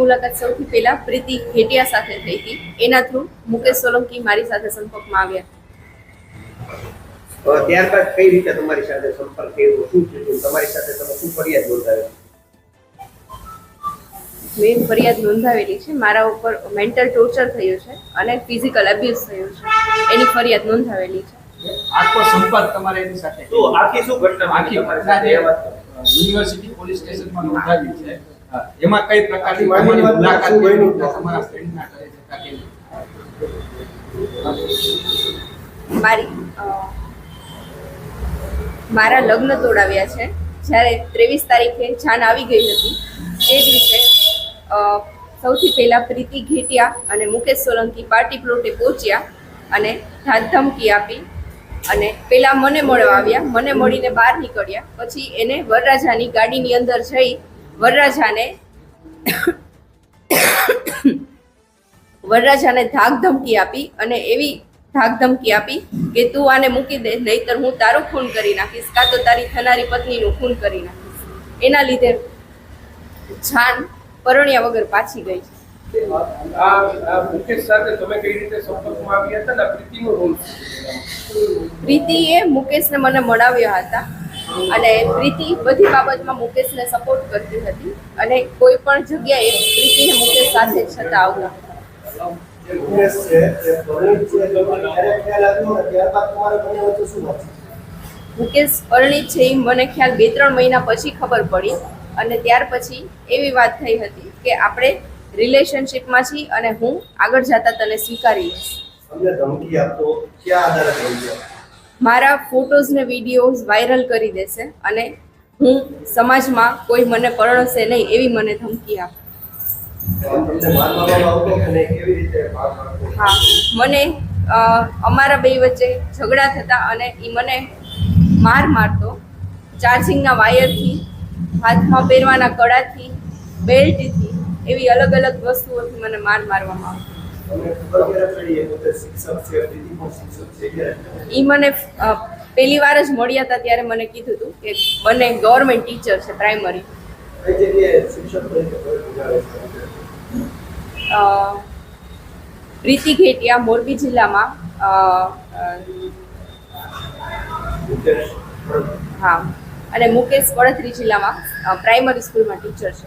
મુલાકાત સૌથી પહેલા પ્રીતિ ઘેટિયા સાથે થઈ હતી. એના થ્રુ મુકેશ સોલંકી મારી સાથે સંપર્કમાં આવ્યા. ત્યારબાદ કઈ રીતે તમારી સાથે સંપર્ક કર્યો શું થયું? તમારી સાથે તમે શું ફરિયાદ નોંધાવી મેં ફરિયાદ નોંધાવેલી છે. મારા ઉપર મેન્ટલ ટોર્ચર થયું છે અને ફિઝિકલ અબ્યુઝ થયું છે. એની ફરિયાદ નોંધાવેલી છે. આખો સંપર્ક તમારે એની સાથે. તો આખી શું ઘટના આખી. યુનિવર્સિટી પોલીસ સ્ટેશનમાં નોંધાવી છે. એમાં કઈ પ્રકારની મુલાકાત? તમારા ફ્રેન્ડના ઘરે જતા રીતે? મારી મારા લગ્ન તોડાવ્યા છે જ્યારે ત્રેવીસ તારીખે જાન આવી ગઈ હતી એ જ રીતે સૌથી પહેલા પ્રીતિ ઘેટિયા અને મુકેશ સોલંકી પાર્ટી પ્લોટે પહોંચ્યા અને ધાક ધમકી આપી અને પેલા મને મળવા આવ્યા મને મળીને બહાર નીકળ્યા પછી એને વરરાજાની ગાડીની અંદર જઈ વરરાજાને વરરાજાને ધાક ધમકી આપી અને એવી ધાક ધમકી આપી કે તું આને મૂકી દે નહીતર હું તારું ખૂન કરી નાખીશ કાં તો તારી થનારી પત્નીનું ખૂન કરી નાખીશ. એના લીધે જાન પરણ્યા વગર પાછી ગઈ. છે આ આ મુકેશ સાથે તમે કઈ રીતે સંપર્કમાં આવ્યા હતા? ને આ પ્રીતિએ મુકેશને મને મળાવ્યા હતા. અને પ્રીતિ બધી બાબતમાં મુકેશને સપોર્ટ કરતી હતી. અને કોઈ પણ જગ્યાએ પ્રીતિને મુકેશ સાથે છતાં આવતા. મુકેશ પરણિત છે મને ખ્યાલ બે ત્રણ મહિના પછી ખબર પડી અને ત્યાર પછી એવી વાત થઈ હતી કે આપણે રિલેશનશિપમાં છીએ અને હું આગળ જતા તને સ્વીકારી લઈશ ધમકી આપતો ક્યાં આધારે? મારા ફોટોઝ ને વિડીયોઝ વાયરલ કરી દેશે અને હું સમાજમાં કોઈ મને પરણશે નહીં એવી મને ધમકી આપે. હા, મને અમારા બે વચ્ચે ઝઘડા થતા અને એ મને માર મારતો. ચાર્જિંગના વાયરથી, હાથમાં પહેરવાના કડાથી, બેલ્ટથી, એવી અલગ અલગ વસ્તુઓથી મને માર મારવામાં આવતો. એ મને પહેલી વાર જ મળ્યા હતા ત્યારે મને કીધું હતું કે બંને ગવર્મેન્ટ ટીચર છે પ્રાઇમરી પ્રીતિ ઘેટિયા, મોરબી જિલ્લામાં હા, અને મુકેશ વડોદરી જિલ્લામાં પ્રાઇમરી સ્કૂલમાં ટીચર છે.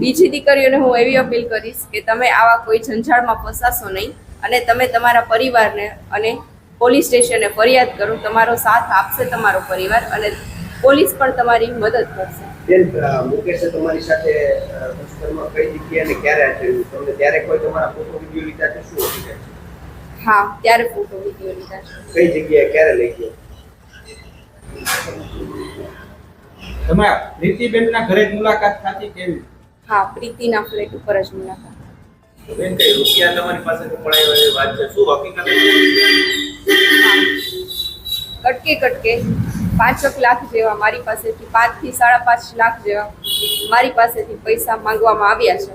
બીજી દીકરીઓને હું એવી અપીલ કરીશ કે તમે આવા કોઈ ઝંઝાળમાં ફસાશો નહીં અને તમે તમારા પરિવારને અને પોલીસ સ્ટેશને ફરિયાદ કરો તમારો સાથ આપશે તમારો પરિવાર અને પોલીસ પણ તમારી મદદ કરશે. બેન મુકેશે તમારી સાથે દુષ્કર્મ કઈ જગ્યાએ ક્યારે થયું? તમને ત્યારે કોઈ તમારા ફોટો વીડિયો લીધા છે? શું હકીકત હા ત્યારે ફોટો વીડિયો લીધા છે. કઈ જગ્યાએ ક્યારે લઈ ગયો? તમે પ્રીતિબેનના ઘરે જ મુલાકાત થતી કેવી? હા પ્રીતિના ફ્લેટ ઉપર જ મુલાકાત. બેન કઈ રૂપિયા તમારી પાસેથી પડાવ્યા એવી વાત છે? શું હકીકત કટકે કટકે પાંચક લાખ જેવા મારી પાસેથી પાંચથી સાડા પાંચ લાખ જેવા મારી પાસેથી પૈસા માંગવામાં આવ્યા છે.